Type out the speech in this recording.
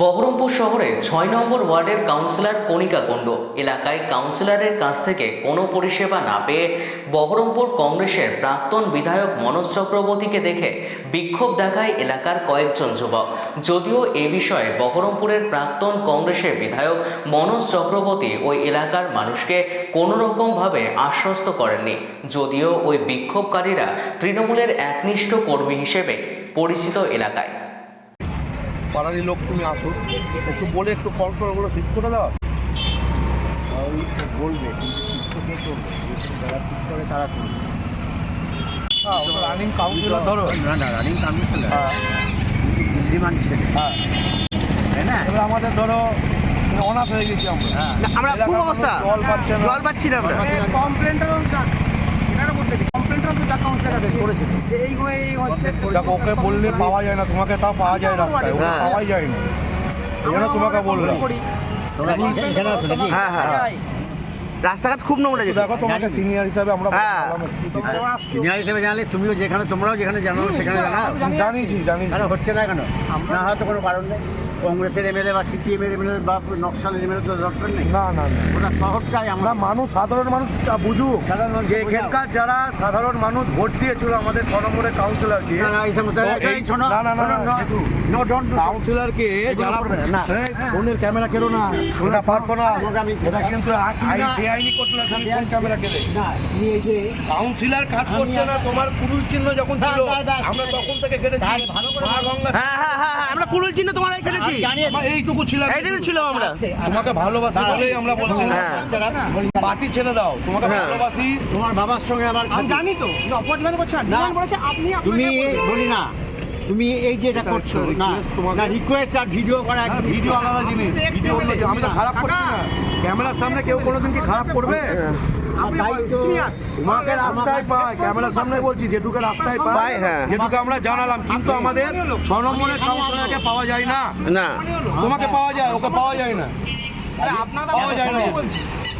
বহরমপুর শহরের ছয় নম্বর ওয়ার্ডের কাউন্সিলর কণিকা কুণ্ড। এলাকায় কাউন্সিলরের কাছ থেকে কোনো পরিষেবা না পেয়ে বহরমপুর কংগ্রেসের প্রাক্তন বিধায়ক মনোজ চক্রবর্তীকে দেখে বিক্ষোভ দেখায় এলাকার কয়েকজন যুবক। যদিও এ বিষয়ে বহরমপুরের প্রাক্তন কংগ্রেসের বিধায়ক মনোজ চক্রবর্তী ওই এলাকার মানুষকে কোনো রকমভাবে আশ্বস্ত করেননি। যদিও ওই বিক্ষোভকারীরা তৃণমূলের একনিষ্ঠ কর্মী হিসেবে পরিচিত এলাকায়। পাড়ারই লোক তুমি আসো। একটু বলে একটু কল করে ওগুলো ঠিক করে দাও বলবে কিন্তু ঠিক তো কে করবে যেসব যারা ঠিক করে তারা করবে। হ্যাঁ রানিং কাউন্সিলর ধরো। না না রানিং কামিশনার হ্যাঁ। বুদ্ধিমান ছেলে। হ্যাঁ। তাই না? এবার আমাদের ধরো অনাথ হয়ে গেছি আমরা। হ্যাঁ। আমরা খুব অবস্থা জল পাচ্ছে না। জল পাচ্ছি না আমরা। দেখো ওকে বললে পাওয়া যায় না তোমাকে তাও পাওয়া যায় রাস্তায় ওকে হ্যাঁ। পাওয়াই যায় না। এই তোমাকে বললাম। নাকি? হ্যাঁ। হ্যাঁ। রাস্তাঘাট খুব নোংরা যেত দেখো তোমাকে সিনিয়র হিসাবে আমরা হ্যাঁ। বললাম সিনিয়র হিসেবে জানলে তুমিও যেখানে তোমরাও যেখানে জানো সেখানে জানাও। জানিয়েছি জানি কেন হচ্ছে না কেন? না হয়তো কোনো কারণ নেই। কংগ্রেসের এমএলএ বা সিপিএম এর এমএলএ বা নকশালের এমএলএ তো দরকার নেই। না না ওটা শহরটাই আমরা। মানুষ সাধারণ মানুষ তা বুঝুক। সাধারণ মানুষ যে এখানকার যারা সাধারণ মানুষ ভোট দিয়েছিল আমাদের ছ নম্বরের কাউন্সিলরকে না, না, এই সমস্ত- না, না, না, না, do- কাউন্সিলরকে যারা না। ফোনের ক্যামেরা কেন না। ওটা পারব না আমি- এটা কিন্তু আই- না। বেআইনি করতে লাগছে আমি কোন ক্যামেরা কেলে না, তুমি এই যে কাউন্সিলর কাজ করছে না তোমার কুরুল চিহ্ন যখন ছিল। আমরা তখন থেকে কেটেছি। হ্যাঁ হ্যাঁ হ্যাঁ আমরা কুরুল চিহ্ন তোমার জানি এইটুকু ছিলাম। ছিল আমরা। তোমাকে ভালোবাসি বলেই আমরা বলছি। পার্টি ছেড়ে দাও। তোমাকে। ভালোবাসি। তোমার বাবার সঙ্গে আমার জানি তো। তুমি বলি না। তুমি এই যে এটা করছ না না রিকোয়েস্ট আর ভিডিও করা ভিডিও আলাদা জিনিস ভিডিও। আমি তো খারাপ করছি না। ক্যামেরার সামনে কেউ কোনোদিন কি খারাপ করবে? তোমাকে রাস্তায় ক্যামেরার সামনে বলছি যেটুকু রাস্তায় হ্যাঁ। যেটুকু আমরা জানালাম। কিন্তু আমাদের ছ নম্বরের কাউন্সিলরকে পাওয়া যায় না। না তোমাকে পাওয়া যায় ওকে পাওয়া যায় না। পাওয়া যায় না।